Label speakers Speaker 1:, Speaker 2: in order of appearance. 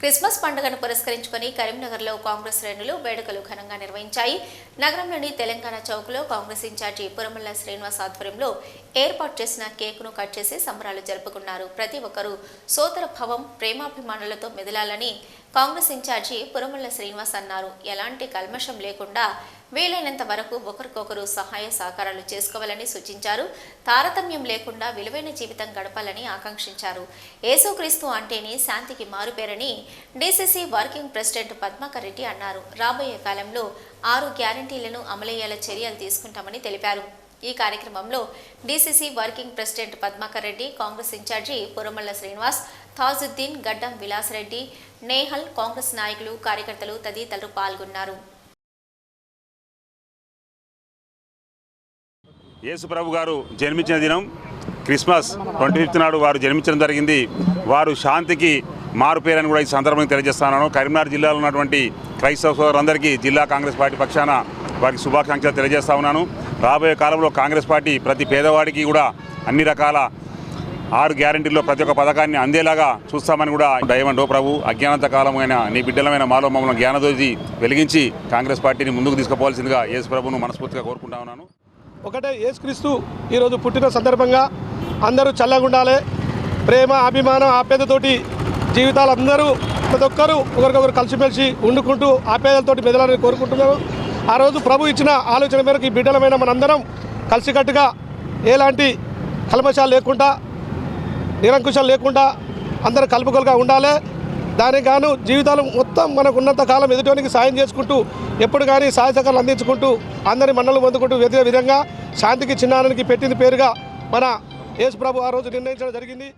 Speaker 1: Christmas పండుగను పురస్కరించుకొని కరీంనగర్లో కాంగ్రెస్ శ్రేణులు వేడుకలు ఘనంగా నిర్వహించాయి. నగరంలోని తెలంగాణ చౌక్లో కాంగ్రెస్ ఇన్ఛార్జి పురమల్ల శ్రీనివాస్ ఆధ్వర్యంలో ఏర్పాటు చేసిన కేకును కట్ చేసి సంబరాలు జరుపుకున్నారు. ప్రతి ఒక్కరూ సోదర భవం ప్రేమాభిమానులతో మెదలాలని కాంగ్రెస్ ఇన్ఛార్జి పురమల్ల శ్రీనివాస్ అన్నారు. ఎలాంటి కల్మషం లేకుండా వీలైనంత వరకు ఒకరికొకరు సహాయ సహకారాలు చేసుకోవాలని సూచించారు. తారతమ్యం లేకుండా విలువైన జీవితం గడపాలని ఆకాంక్షించారు. ఏసుక్రీస్తు అంటేనే శాంతికి మారుపేరని DCC working president Padmakar Reddy అన్నారు. రాబోయే కాలంలో ఆరు గ్యారంటీలను అమలయ్యేలా చర్యలు తీసుకుంటామని తెలిపారు. ఈ కార్యక్రమంలో DCC working president Padmakar Reddy Congress incharge Puramalla Srinivas Tajuddin Gaddam Vilasareddy Nehal Congress నాయకులు కార్యకర్తలు తదితరులు పాల్గొన్నారు.
Speaker 2: యేసుప్రభు గారు జన్మించిన దినం క్రిస్మస్ ట్వంటీ ఫిఫ్త్ నాడు వారు జన్మించడం జరిగింది. వారు శాంతికి మారుపేరని కూడా ఈ సందర్భంగా తెలియజేస్తున్నాను కరీంనగర్ జిల్లాలో ఉన్నటువంటి క్రైస్తవ సోదరులందరికీ జిల్లా కాంగ్రెస్ పార్టీ పక్షాన వారికి శుభాకాంక్షలు తెలియజేస్తా ఉన్నాను. రాబోయే కాలంలో కాంగ్రెస్ పార్టీ ప్రతి పేదవాడికి కూడా అన్ని రకాల ఆరు గ్యారంటీల్లో ప్రతి ఒక్క పథకాన్ని అందేలాగా చూస్తామని కూడా దయవండో ప్రభు. అజ్ఞానంత కాలమైన నీ బిడ్డలమైన మాలో మమ్మల్ని జ్ఞానదోజి వెలిగించి కాంగ్రెస్ పార్టీని ముందుకు తీసుకుపోవాల్సిందిగా యేసు ప్రభును మనస్ఫూర్తిగా కోరుకుంటా ఉన్నాను.
Speaker 3: ఒకటే యేసుక్రీస్తు ఈరోజు పుట్టిన సందర్భంగా అందరూ చల్లగుండాలి. ప్రేమ అభిమానం ఆప్యాయతతోటి జీవితాలు అందరూ ప్రతి ఒక్కరూ ఒకరికొకరు కలిసిమెలిసి వండుకుంటూ ఆప్యాయతలతోటి మెదలాలని కోరుకుంటున్నాను. ఆ రోజు ప్రభు ఇచ్చిన ఆలోచన మేరకు ఈ బిడ్డలమైన మనందరం కలిసికట్టుగా ఎలాంటి కల్మషాలు లేకుండా నిరంకుశాలు లేకుండా అందరూ కలుపుకలుగా ఉండాలి. దానికి గాను జీవితాలు మొత్తం మనకు ఉన్నంత కాలం ఎదుటివానికి సాయం చేసుకుంటూ ఎప్పుడు కానీ సహాయ సహకారాలు అందించుకుంటూ అందరి మన్నలు పొందుకుంటూ వ్యతిరేక విధంగా శాంతికి చిన్నానికి పెట్టింది పేరుగా మన యేసు ప్రభు ఆ రోజు నిర్ణయించడం జరిగింది.